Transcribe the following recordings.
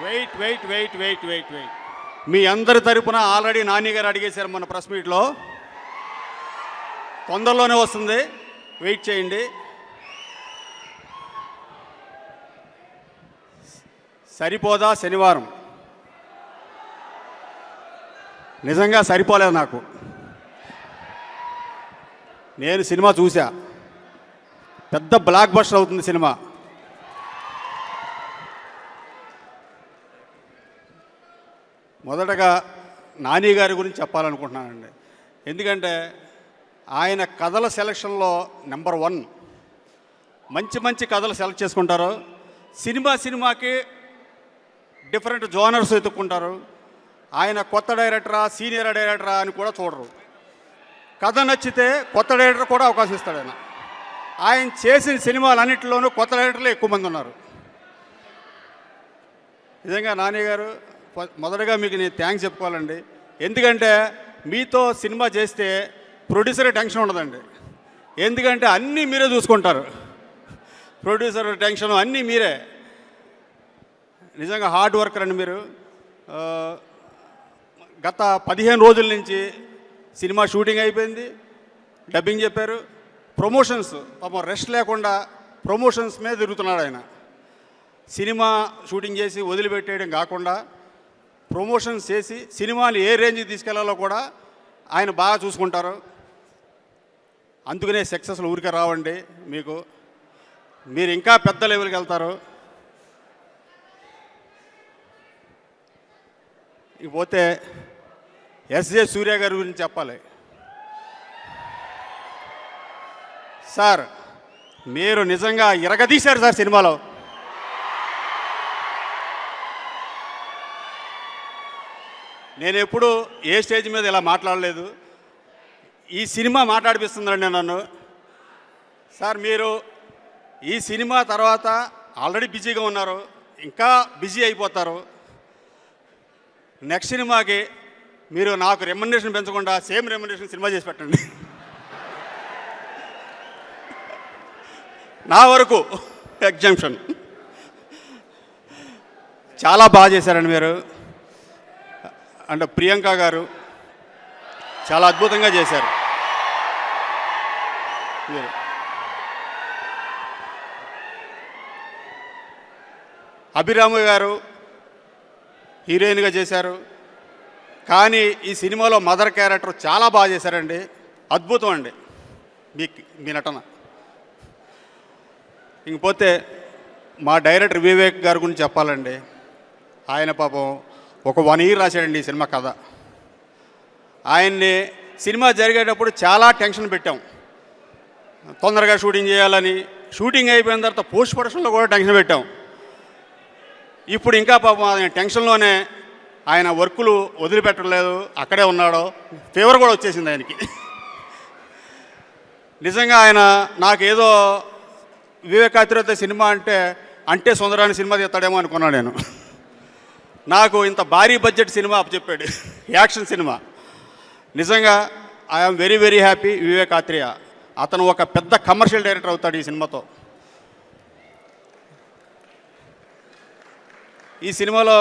Wait wait wait wait wait wait మీ అందరి తరపున already Nani గారు అడిగేశారు మన ప్రెస్ మీట్లో. తొందరలోనే వస్తుంది. వెయిట్ చేయండి. సరిపోదా శనివారం? నిజంగా సరిపోలేదు నాకు. నేను సినిమా చూసా. పెద్ద బ్లాక్ బస్టర్ అవుతుంది సినిమా. మొదటగా నాని గారి గురించి చెప్పాలనుకుంటున్నానండి. ఎందుకంటే ఆయన కథల సెలక్షన్లో నెంబర్ వన్. మంచి మంచి కథలు సెలెక్ట్ చేసుకుంటారు. సినిమా సినిమాకి డిఫరెంట్ జోనర్స్ ఎత్తుక్కుంటారు ఆయన కొత్త డైరెక్టరా సీనియర్ డైరెక్టరా అని కూడా చూడరు. కథ నచ్చితే కొత్త డైరెక్టర్ కూడా అవకాశం ఇస్తాడు ఆయన. ఆయన చేసిన సినిమాలన్నింటిలోనూ కొత్త డైరెక్టర్లు ఎక్కువ మంది ఉన్నారు. నిజంగా నాని గారు మొదటగా మీకు నేను థ్యాంక్స్ చెప్పుకోవాలండి. ఎందుకంటే మీతో సినిమా చేస్తే ప్రొడ్యూసర్ టెన్షన్ ఉండదండి. ఎందుకంటే అన్నీ మీరే చూసుకుంటారు. ప్రొడ్యూసర్ టెన్షన్ అన్నీ మీరే. నిజంగా హార్డ్ వర్కర్ అండి మీరు. గత పదిహేను రోజుల నుంచి సినిమా షూటింగ్ అయిపోయింది. డబ్బింగ్ చెప్పారు. ప్రమోషన్స్ పాపం రెస్ట్ లేకుండా ప్రమోషన్స్ మీద తిరుగుతున్నాడు ఆయన. సినిమా షూటింగ్ చేసి వదిలిపెట్టేయడం కాకుండా ప్రమోషన్స్ చేసి సినిమాని ఏ రేంజ్కి తీసుకెళ్ళాలో కూడా ఆయన బాగా చూసుకుంటారు. అందుకనే సక్సెస్లు ఊరికే రావండి మీకు. మీరు ఇంకా పెద్ద లెవెల్కి వెళ్తారు. ఇకపోతే ఎస్జే సూర్య గారి గురించి చెప్పాలి. సార్ మీరు నిజంగా ఇరగదీశారు సార్ సినిమాలో. నేను ఎప్పుడు ఏ స్టేజ్ మీద ఇలా మాట్లాడలేదు. ఈ సినిమా మాట్లాడిపిస్తుందండి నన్ను. సార్ మీరు ఈ సినిమా తర్వాత ఆల్రెడీ బిజీగా ఉన్నారు. ఇంకా బిజీ అయిపోతారు. నెక్స్ట్ సినిమాకి మీరు నాకు రెమ్యునరేషన్ పెంచకుండా సేమ్ రెమ్యునరేషన్ సినిమా చేసి పెట్టండి. నా వరకు ఎగ్జామ్షన్ చాలా బాగా చేశారండి మీరు. అండ్ ప్రియాంక గారు చాలా అద్భుతంగా చేశారు. మీరు. అభిరాము గారు హీరోయిన్గా చేశారు. కానీ ఈ సినిమాలో మదర్ క్యారెక్టర్ చాలా బాగా చేశారండి. అద్భుతం అండి. మీ మీ నటన. ఇంకపోతే మా డైరెక్టర్ వివేక్ గారి గురించి చెప్పాలండి. ఆయన పాపం ఒక వన్ ఇయర్ రాశాడండి ఈ సినిమా కథ. ఆయన్ని సినిమా జరిగేటప్పుడు చాలా టెన్షన్ పెట్టాం. తొందరగా షూటింగ్ చేయాలని షూటింగ్ అయిపోయిన తర్వాత పోస్ట్ ప్రొడక్షన్లో కూడా టెన్షన్ పెట్టాం. ఇప్పుడు ఇంకా పాపం ఆయన టెన్షన్లోనే ఆయన వర్కులు వదిలిపెట్టలేదు అక్కడే ఉన్నాడో. ఫీవర్ కూడా వచ్చేసింది ఆయనకి. నిజంగా ఆయన నాకేదో వివేకాతిరత సినిమా అంటే అంటే సుందరాని సినిమా తీస్తాడేమో అనుకున్నాను నేను. నాకు ఇంత భారీ బడ్జెట్ సినిమా చెప్పాడు. Action cinema. నిజంగా I'm very very happy Vivek Athreya అతను ఒక పెద్ద కమర్షియల్ డైరెక్టర్ అవుతాడు ఈ సినిమాతో. ఈ సినిమాలో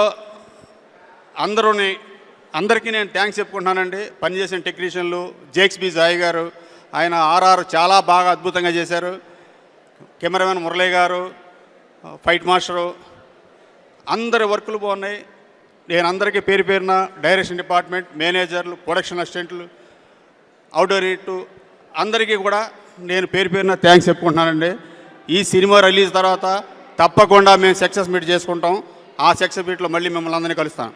అందరూని అందరికీ నేను థ్యాంక్స్ చెప్పుకుంటున్నానండి. పనిచేసిన టెక్నీషియన్లు జేక్స్ బి జాయ్ గారు ఆయన ఆర్ఆర్ చాలా బాగా అద్భుతంగా చేశారు. కెమెరామెన్ మురళీ గారు ఫైట్ మాస్టరు అందరి వర్కులు బాగున్నాయి. నేను అందరికీ పేరు పేరున డైరెక్షన్ డిపార్ట్మెంట్ మేనేజర్లు ప్రొడక్షన్ అసిస్టెంట్లు అవుట్డోర్ ఇటు అందరికీ కూడా నేను పేరు పేరున థ్యాంక్స్ చెప్పుకుంటున్నానండి. ఈ సినిమా రిలీజ్ తర్వాత తప్పకుండా మేము సక్సెస్ మీట్ చేసుకుంటాం. ఆ సక్సెస్ మీట్లో మళ్ళీ మిమ్మల్ని అందరినీ కలుస్తాను.